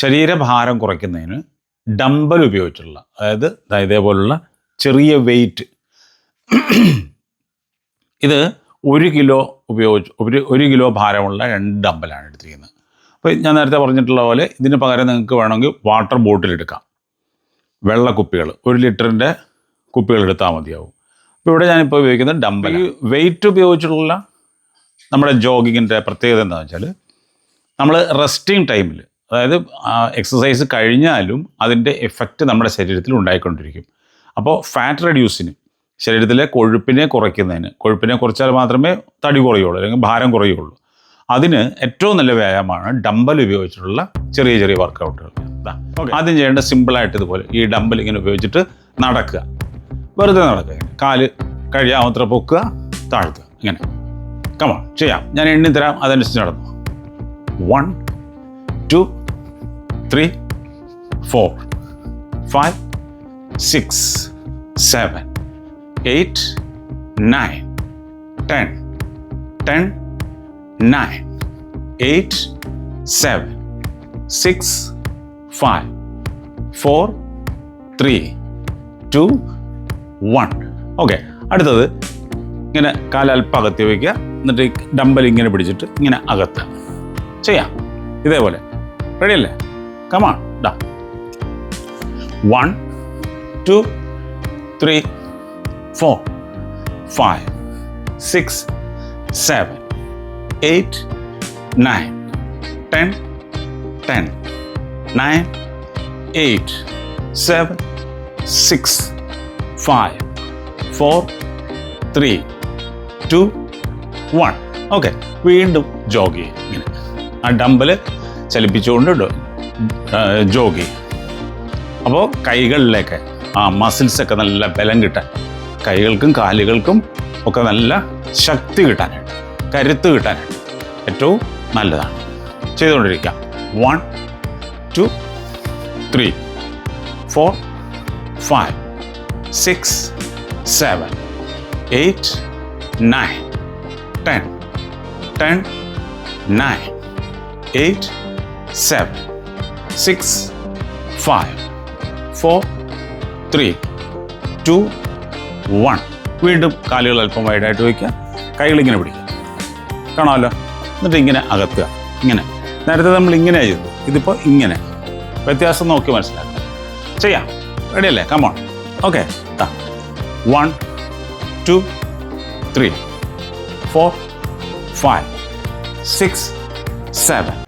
ശരീരഭാരം കുറയ്ക്കുന്നതിന് ഡംബൽ ഉപയോഗിച്ചുള്ള അതായത് ഇതേപോലുള്ള ചെറിയ വെയിറ്റ് ഇത് ഒരു കിലോ ഉപയോഗിച്ച് ഒരു ഒരു കിലോ ഭാരമുള്ള രണ്ട് ഡമ്പലാണ് എടുത്തിരിക്കുന്നത്. അപ്പോൾ ഞാൻ നേരത്തെ പറഞ്ഞിട്ടുള്ള പോലെ ഇതിന് പകരം നിങ്ങൾക്ക് വേണമെങ്കിൽ വാട്ടർ ബോട്ടിൽ എടുക്കാം. വെള്ളക്കുപ്പികൾ ഒരു ലിറ്ററിന്റെ കുപ്പികൾ എടുത്താൽ മതിയാവും. അപ്പോൾ ഇവിടെ ഞാനിപ്പോൾ ഉപയോഗിക്കുന്നത് ഡമ്പൽ വെയിറ്റ് ഉപയോഗിച്ചിട്ടുള്ള നമ്മുടെ ജോഗിങ്ങിന്റെ പ്രത്യേകത എന്താണെന്ന് വെച്ചാൽ നമ്മൾ റെസ്റ്റിംഗ് ടൈമിൽ അതായത് എക്സസൈസ് കഴിഞ്ഞാലും അതിന്റെ എഫക്റ്റ് നമ്മുടെ ശരീരത്തിൽ ഉണ്ടായിക്കൊണ്ടിരിക്കും. അപ്പോൾ ഫാറ്റ് റെഡ്യൂസിന് ശരീരത്തിലെ കൊഴുപ്പിനെ കുറയ്ക്കുന്നതിന് കൊഴുപ്പിനെ കുറച്ചാൽ മാത്രമേ തടി കുറയുള്ളൂ അല്ലെങ്കിൽ ഭാരം കുറയുള്ളൂ. അതിന് ഏറ്റവും നല്ല വ്യായാമമാണ് ഡമ്പൽ ഉപയോഗിച്ചിട്ടുള്ള ചെറിയ ചെറിയ വർക്കൗട്ടുകൾ ആദ്യം ചെയ്യേണ്ട സിമ്പിളായിട്ട് ഇതുപോലെ ഈ ഡമ്പൽ ഇങ്ങനെ ഉപയോഗിച്ചിട്ട് നടക്കുക. വെറുതെ നടക്കുക. കാൽ കഴിയാമത്ര പൊക്കുക താഴ്ത്തുക. ഇങ്ങനെ. കമാ ചെയ്യാം. ഞാൻ എണ്ണി തരാം. അതനുസരിച്ച് നടന്നു. One two three four five six seven eight nine ten ten nine eight seven six five four three two one okay അടുത്തത്. ഇങ്ങനെ കാലൽപ്പം അകത്തി വയ്ക്കുക എന്നിട്ട് ഡമ്പൽ ഇങ്ങനെ പിടിച്ചിട്ട് ഇങ്ങനെ അകത്ത്. ചെയ്യാം. ഇതേപോലെ. റെഡി അല്ലേ? കമാൺ ഡാ one two three four five six seven eight nine ten ten nine eight seven six five four three two one okay വീണ്ടും ജോഗ് ചെയ്യും ഇങ്ങനെ. ആ ഡമ്പൽ ചലിപ്പിച്ചുകൊണ്ട് ജോഗ്. അപ്പോൾ കൈകളിലേക്ക് ആ മസിൽസൊക്കെ നല്ല ബലം കിട്ടാൻ കൈകൾക്കും കാലുകൾക്കും ഒക്കെ നല്ല ശക്തി കിട്ടാനായിട്ട് കരുത്ത് കിട്ടാനായിട്ട് ഏറ്റവും നല്ലതാണ്. ചെയ്തുകൊണ്ടിരിക്കാം. One two three four five six seven eight nine ten ten nine eight seven six five four three two one. വീണ്ടും കാലുകൾ അല്പം വൈഡായിട്ട് വയ്ക്കുക. കൈകളിങ്ങനെ പിടിക്കുക. കാണാമല്ലോ? എന്നിട്ട് ഇങ്ങനെ അകത്തുക. ഇങ്ങനെ. നേരത്തെ നമ്മൾ ഇങ്ങനെ ചെയ്തു. ഇതിപ്പോൾ ഇങ്ങനെ. വ്യത്യാസം നോക്കി മനസ്സിലാക്കുക ചെയ്യാം. റെഡിയല്ലേ come on okay one two three four five six seven